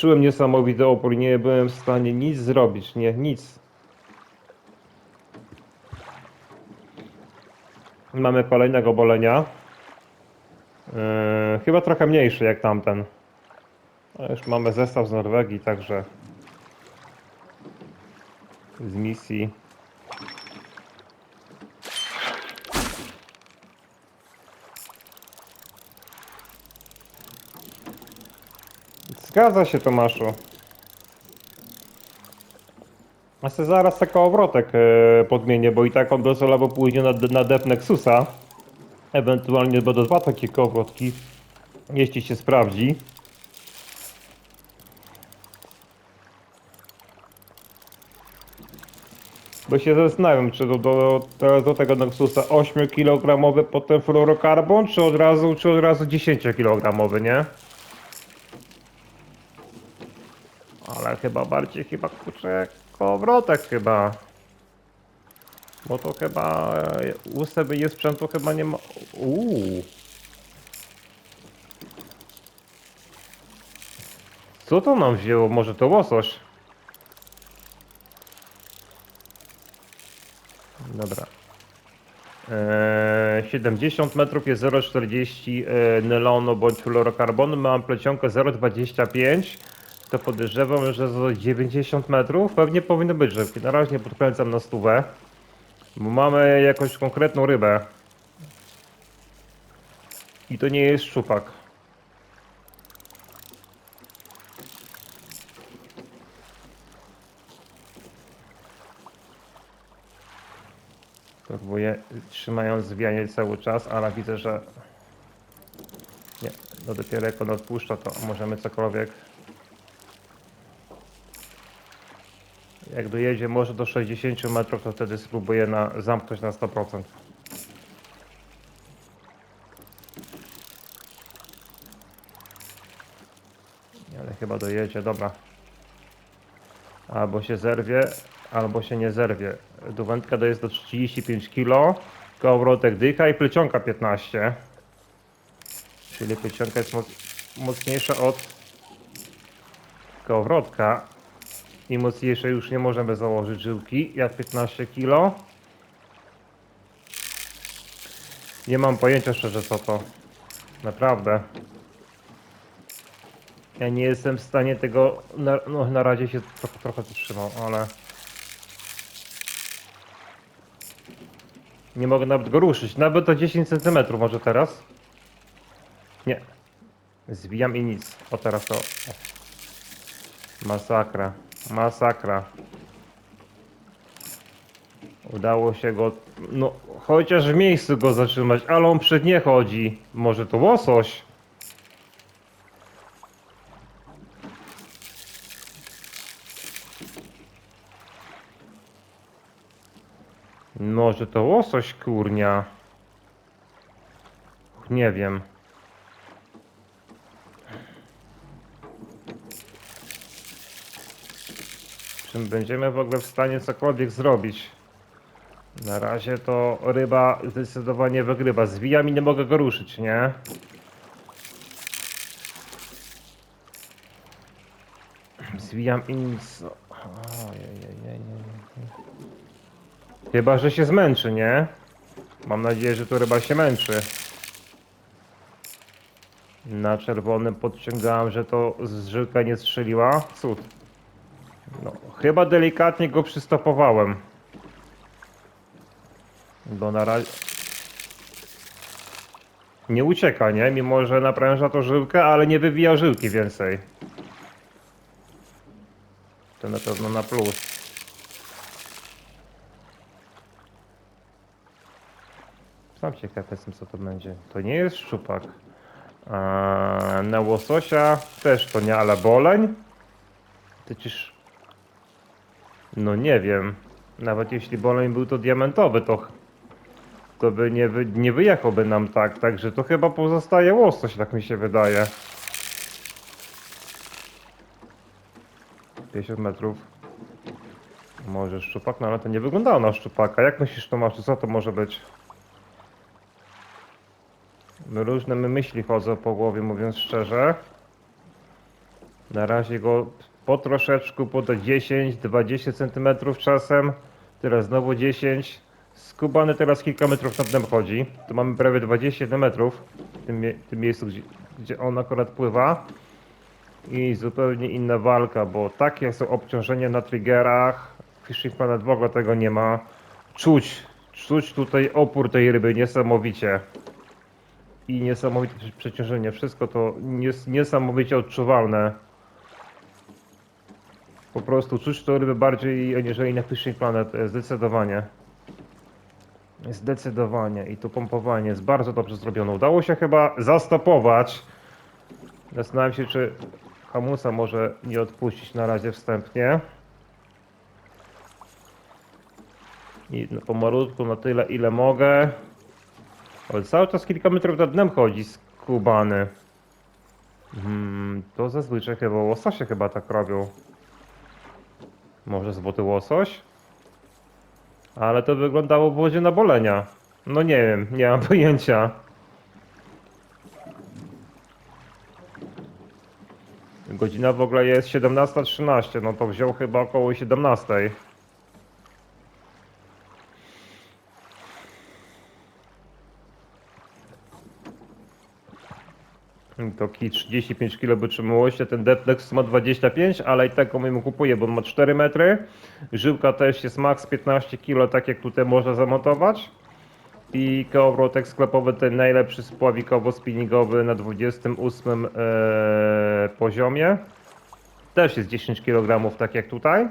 Czułem niesamowity opór, nie byłem w stanie nic zrobić, nie, nic. Mamy kolejnego bolenia. Yy, chyba trochę mniejszy jak tamten. A już mamy zestaw z Norwegii, także z misji. Zgadza się Tomaszu. A se zaraz taki obrotek e, podmienię, bo i tak on docelowo pójdzie na, na dep Nexusa. Ewentualnie będą dwa takie kołowrotki, jeśli się sprawdzi. Bo się zastanawiam, czy do, do, do, do tego Nexusa 8 kg potem fluorokarbon, czy od razu, czy od razu 10 kg, nie? Ale chyba bardziej chyba kurczę kołowrotek chyba. Bo to chyba e, u sobie jest sprzętu chyba nie ma. Uuu. Co to nam wzięło? Może to łosoś? Dobra. Eee, 70 metrów jest 0,40 e, nylonu bądź fluorokarbonu. Mam plecionkę 0,25. To podejrzewam, że za 90 metrów pewnie powinno być rzepki. Na razie podkręcam na stówę. Bo mamy jakąś konkretną rybę. I to nie jest szczupak. Próbuję trzymając zwijanie cały czas, ale widzę, że nie, no dopiero jak on odpuszcza, to możemy cokolwiek Jak dojedzie może do 60 metrów, to wtedy spróbuję na, zamknąć na 100%. Ale chyba dojedzie, dobra. Albo się zerwie, albo się nie zerwie. Duwędka to jest do 35 kg, kołowrotek dycha i plecionka 15. Czyli plecionka jest moc, mocniejsza od kołowrotka. I już nie możemy założyć żyłki, jak 15 kg. Nie mam pojęcia szczerze co to. Naprawdę. Ja nie jestem w stanie tego, na, no na razie się trochę, trochę trzymał, ale... Nie mogę nawet go ruszyć, nawet o 10 cm może teraz. Nie. Zbijam i nic. O teraz to... Masakra. Masakra. Udało się go, no chociaż w miejscu go zatrzymać, ale on przed nie chodzi. Może to łosoś? Może to łosoś kurnia? Nie wiem. Czym będziemy w ogóle w stanie cokolwiek zrobić? Na razie to ryba zdecydowanie wygrywa. Zwijam i nie mogę go ruszyć, nie? Zwijam i nic. Chyba, że się zmęczy, nie? Mam nadzieję, że to ryba się męczy. Na czerwonym podciągałem, że to z żyłka nie strzeliła. Cud. No, chyba delikatnie go przystopowałem. Bo na razie... Nie ucieka, nie? Mimo, że napręża to żyłkę, ale nie wywija żyłki więcej. To na pewno na plus. Sam ciekaw jestem, co to będzie. To nie jest szczupak. A na łososia też to nie, ale boleń? Przecież no nie wiem. Nawet jeśli boleń był to diamentowy, to, to by nie, wy, nie wyjechałby nam tak. Także to chyba pozostaje łosoś, tak mi się wydaje. 50 metrów. Może szczupak, no ale to nie wyglądało na szczupaka. Jak myślisz, Tomaszu, co to może być? Różne mi myśli chodzą po głowie, mówiąc szczerze. Na razie go po troszeczku, po te 10-20 cm czasem. Teraz znowu 10. Skubany teraz kilka metrów nad dnem chodzi. Tu mamy prawie 21 metrów w tym, tym miejscu, gdzie, gdzie on akurat pływa. I zupełnie inna walka, bo takie są obciążenia na triggerach. Fishing Planet w tego nie ma. Czuć, czuć tutaj opór tej ryby niesamowicie. I niesamowite prze- przeciążenie. Wszystko to nies niesamowicie odczuwalne. Po prostu czuć to ryby bardziej aniżeli na Fishing Planet, e, zdecydowanie. Zdecydowanie. I to pompowanie jest bardzo dobrze zrobione. Udało się chyba zastopować. Zastanawiam się, czy hamulca może nie odpuścić na razie wstępnie. I no, pomalutku na tyle, ile mogę. Ale cały czas kilka metrów nad dnem chodzi skubany. Hmm, to zazwyczaj chyba łososie chyba tak robią. Może złoty łosoś? Ale to wyglądało w wodzie na bolenia. No nie wiem, nie mam pojęcia. Godzina w ogóle jest 17.13, no to wziął chyba około 17. To kij 35 kg wytrzymałości, ten Deplex ma 25, ale i tak go mu kupuję, bo ma 4 metry. Żyłka też jest max 15 kg, tak jak tutaj można zamontować. I kołowrotek sklepowy ten najlepszy spławikowo-spinningowy na 28 e, poziomie. Też jest 10 kg, tak jak tutaj.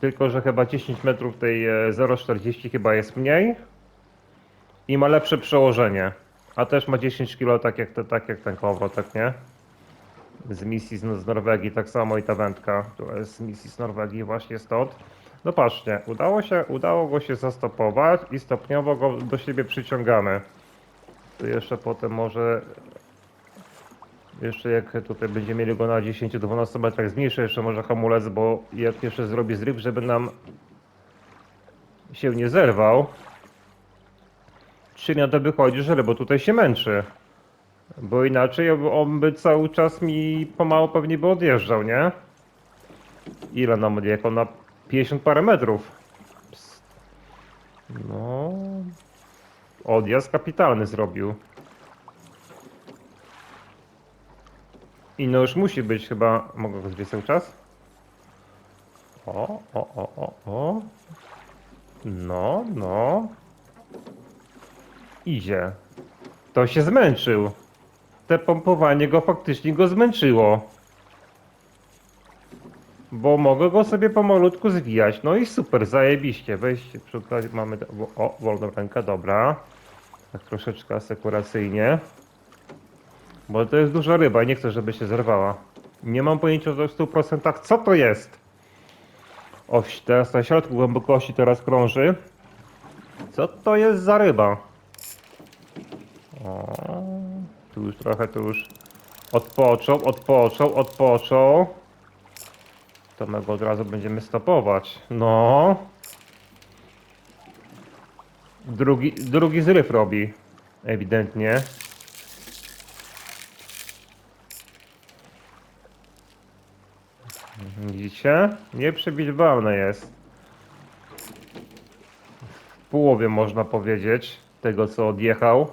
Tylko, że chyba 10 metrów tej e, 0,40 chyba jest mniej. I ma lepsze przełożenie. A też ma 10 kg, tak jak, te, tak jak ten kołowrotek, nie? Z misji z, z Norwegii, tak samo i ta wędka, która jest z misji z Norwegii właśnie stąd. No patrzcie, udało się, udało go się zastopować i stopniowo go do siebie przyciągamy. Tu jeszcze potem może jeszcze jak tutaj będziemy mieli go na 10-12 metrach zmniejszę jeszcze może hamulec, bo jak jeszcze zrobię zryw, żeby nam się nie zerwał. Czy na to wychodzi, że rybo tutaj się męczy. Bo inaczej on by cały czas mi pomału pewnie by odjeżdżał, nie? Ile nam odjechał? Na 50 parę metrów. Psst. No. Odjazd kapitalny zrobił. I no już musi być chyba. Mogę go zwiedzić cały czas? O, o, o, o, o. No, no. Idzie. To się zmęczył. Te pompowanie go faktycznie go zmęczyło. Bo mogę go sobie pomalutku zwijać. No i super, zajebiście. Weźcie przy okazji mamy. O, wolną rękę, dobra. Tak troszeczkę asekuracyjnie. Bo to jest duża ryba i nie chcę, żeby się zerwała. Nie mam pojęcia w 100% co to jest. O, teraz na środku głębokości teraz krąży. Co to jest za ryba? O, tu już trochę, tu już odpoczął, odpoczął, odpoczął. To my go od razu będziemy stopować. No. Drugi, drugi zryw robi. Ewidentnie. Widzicie? Nieprzewidywalne jest. W połowie można powiedzieć tego co odjechał.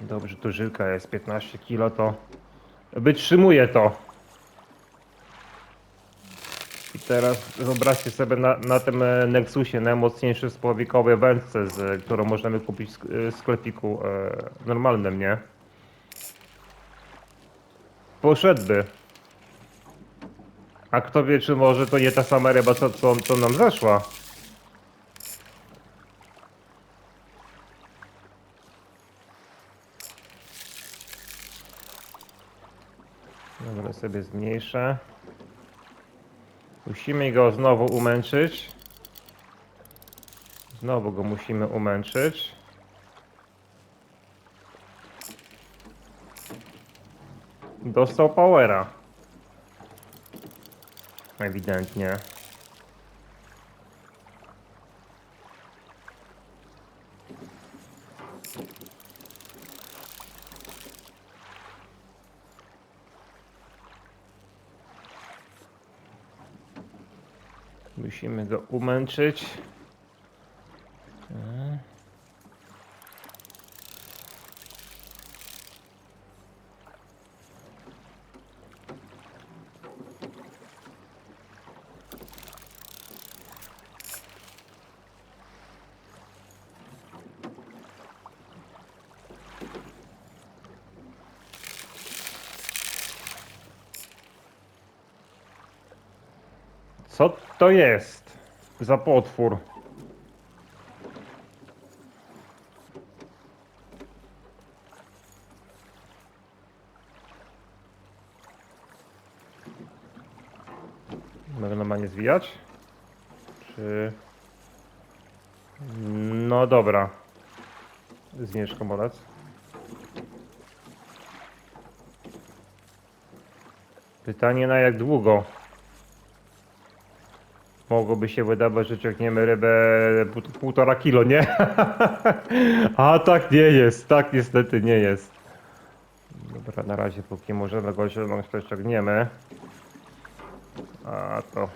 Dobrze, tu żyłka jest 15 kg, to wytrzymuje to. I teraz wyobraźcie sobie na, na tym e, Nexusie najmocniejszy spławikowej wędce, z, którą możemy kupić w w sklepiku e, normalnym, nie? Poszedłby. A kto wie, czy może to nie ta sama ryba, co, co, co nam zeszła? Dobra, sobie zmniejszę. Musimy go znowu umęczyć. Znowu go musimy umęczyć. Dostał powera. Ewidentnie. Musimy go umęczyć. Co to jest za potwór? Mogę normalnie zwijać? Czy... No dobra. Zmierz komolec. Pytanie na jak długo? Mogłoby się wydawać, że ciągniemy rybę pół- półtora kilo, nie? A tak nie jest, tak niestety nie jest. Dobra, na razie póki możemy go osiągnąć, to ciągniemy. A to...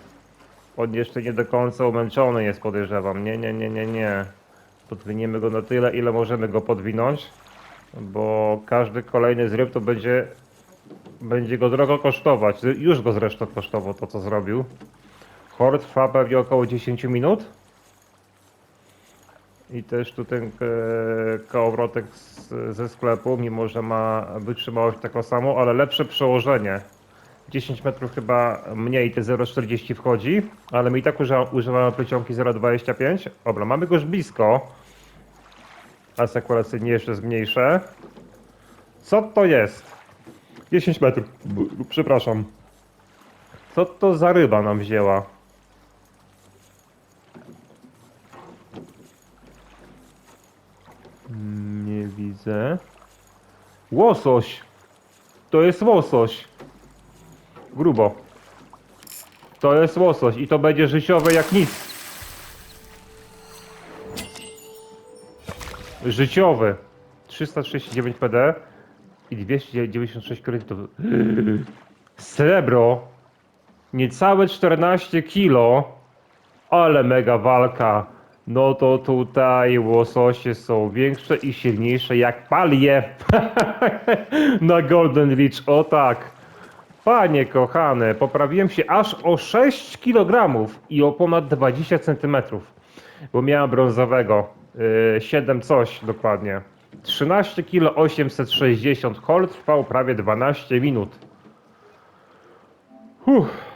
On jeszcze nie do końca umęczony jest, podejrzewam. Nie, nie, nie, nie, nie. Podwiniemy go na tyle, ile możemy go podwinąć. Bo każdy kolejny zryb to będzie... Będzie go drogo kosztować. Już go zresztą kosztował to, co zrobił. Chor trwa pewnie około 10 minut. I też tu ten e, kołowrotek ze sklepu, mimo że ma wytrzymałość taką samą, ale lepsze przełożenie. 10 metrów chyba mniej te 0,40 wchodzi, ale my i tak używa, używamy plecionki 0,25. Dobra, mamy go już blisko. Asekuracyjnie jeszcze zmniejszę. Co to jest? 10 metrów. Przepraszam. Co to za ryba nam wzięła? Widzę. Łosoś! To jest łosoś. Grubo. To jest łosoś i to będzie życiowe jak nic. Życiowy. 339 PD i 296 kredytów. Srebro. Niecałe 14 kilo. Ale mega walka. No to tutaj łososie są większe i silniejsze jak palie. Na Golden Ridge, o tak. Panie kochane, poprawiłem się aż o 6 kg i o ponad 20 cm. Bo miałem brązowego. Yy, 7 coś dokładnie. 13 kg 860 hol trwał prawie 12 minut. Uff.